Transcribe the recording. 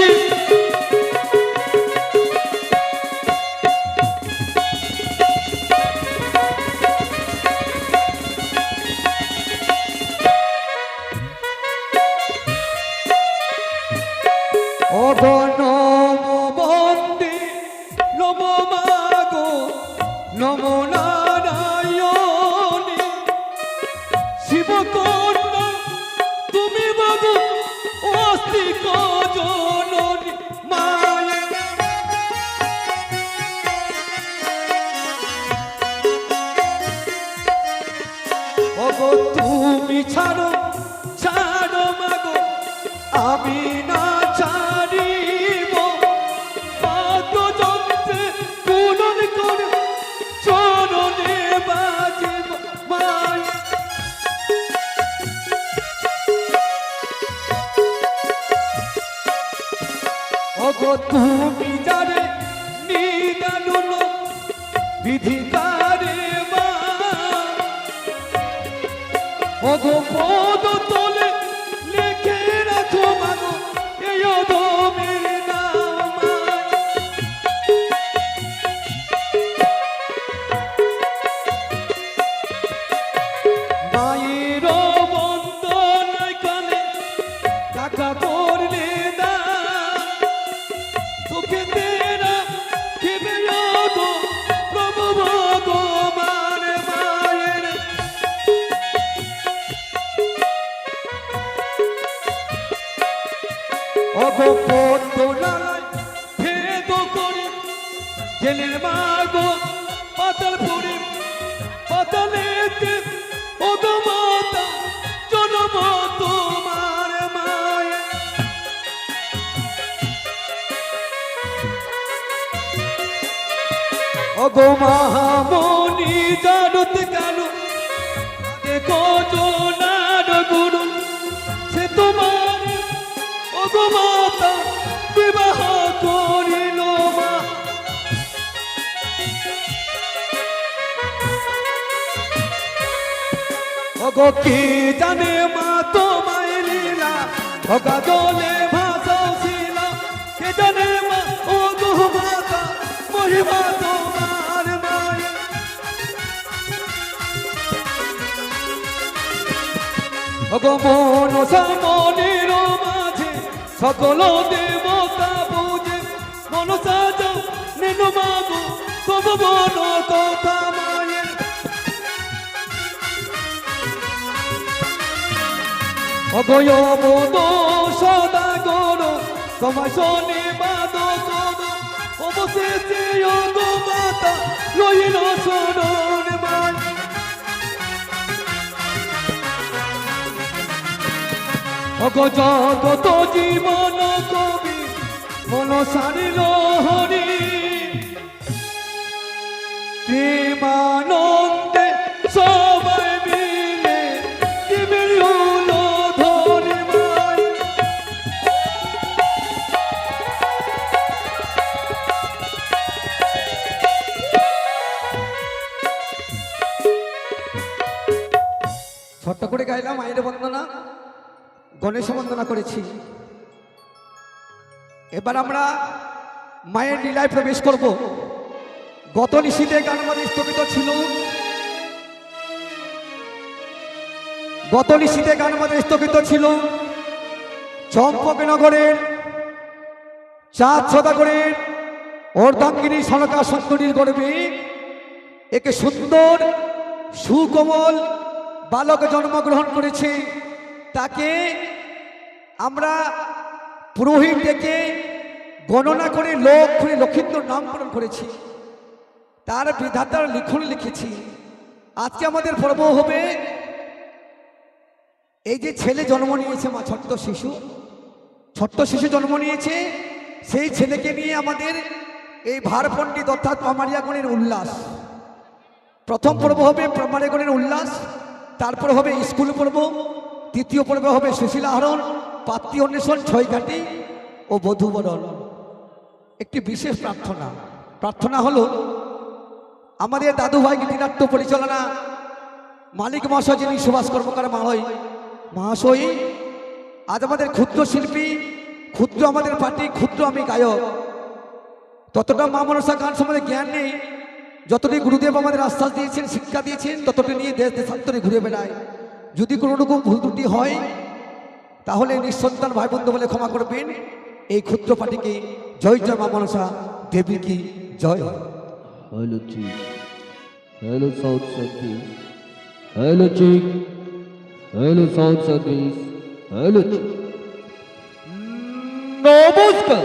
দিন ছাড়ো ছাড়ো মাগো, আমি না ছাড়িব। পাদ যন্ত্রে পুনর করে চরণে বাজিব মায় ওগো, তুমি যারে নিদানুল মা ওগো পদ তোলে লিখে রাখো মাগো এই অদমের নাম মায়ের অগপতলায় ভেদ করে। জেলের মাগো পাতাল পুরি পাতালেতে অগমাতা জনম তোমার মায়। অগো মহামণি, জানুত কেন দেখো ওগো মাতা, বিবাহ করিল মা। ওগো, কি জানে মা তোমায় লীলা? ওগা জলে ভাসাইলা কে জানে মা? ওগো, মাতা, মহিমা তোমার মায়। ভগবান সামনের মাঝে সকল দেবতা বুঝে মন সাজ নেন মাগো সব বন কথা মায়ের অগয় বোধ সদা গর, তোমায় শনি বাদ কর অবশেষে অগ মাতা রইল শরণ অগ জগত জীবন কবি, মন সারিল হরি। প্রেমানন্দে সবাই মিলে দিবির হলো ধরি মায় ছোট্ট করে গাইলাম, মায়ের বন্দনা। গণেশ বন্দনা করেছি। এবার আমরা মায়ের লীলায় প্রবেশ করব। গত নিশীতে আমাদের স্থগিত ছিল। গত নিশীতে আমাদের স্থগিত ছিল। চম্পকনগরের চাঁদ সদাগরের অর্ধাঙ্গিনী সনকা সুন্দরীর গর্বে একে সুন্দর, সুকোমল বালক জন্মগ্রহণ করেছে। তাকে আমরা পুরোহিত ডেকে গণনা করে লোক করে লক্ষিন্দর নামকরণ করেছি। তার বিধাতার লিখন লিখেছি। আজকে আমাদের পর্ব হবে এই যে ছেলে জন্ম নিয়েছে, মা ছোট্ট শিশু। ছোট্ট শিশু জন্ম নিয়েছে, সেই ছেলেকে নিয়ে আমাদের এই ভার পণ্ডিত অর্থাৎ পামারিয়াগণের উল্লাস। প্রথম পর্ব হবে প্রামাণিকগণের উল্লাস, তারপর হবে স্কুল পর্ব। তৃতীয় পর্ব হবে সুশীল আহরণ পাত্রী অন্বেষণ ছয়ঘাটি ও বধূবরণ একটি বিশেষ প্রার্থনা। প্রার্থনা হলো, আমাদের দাদু ভাই গীতিনাট্য পরিচালনা মালিক মহাশয় যিনি সুভাষ কর্মকার মহাশয় মহাশয়, আজ আমাদের ক্ষুদ্র শিল্পী, ক্ষুদ্র আমাদের পার্টি, ক্ষুদ্র আমি গায়ক। ততটা মা মনসা গান সম্বন্ধে জ্ঞান নেই। যতটি গুরুদেব আমাদের আশ্বাস দিয়েছেন, শিক্ষা দিয়েছেন, ততটি নিয়ে দেশ দেশান্তরে ঘুরে বেড়ায়। যদি কোনো রকম ভুল ত্রুটি হয় তাহলে নিঃসন্তান ভাই বন্ধু বলে ক্ষমা করবেন এই ক্ষুদ্র পার্টিকে জয় জয় মা মনসা দেবী কি জয় chick. Hello South Service. Hello chick. নমস্কার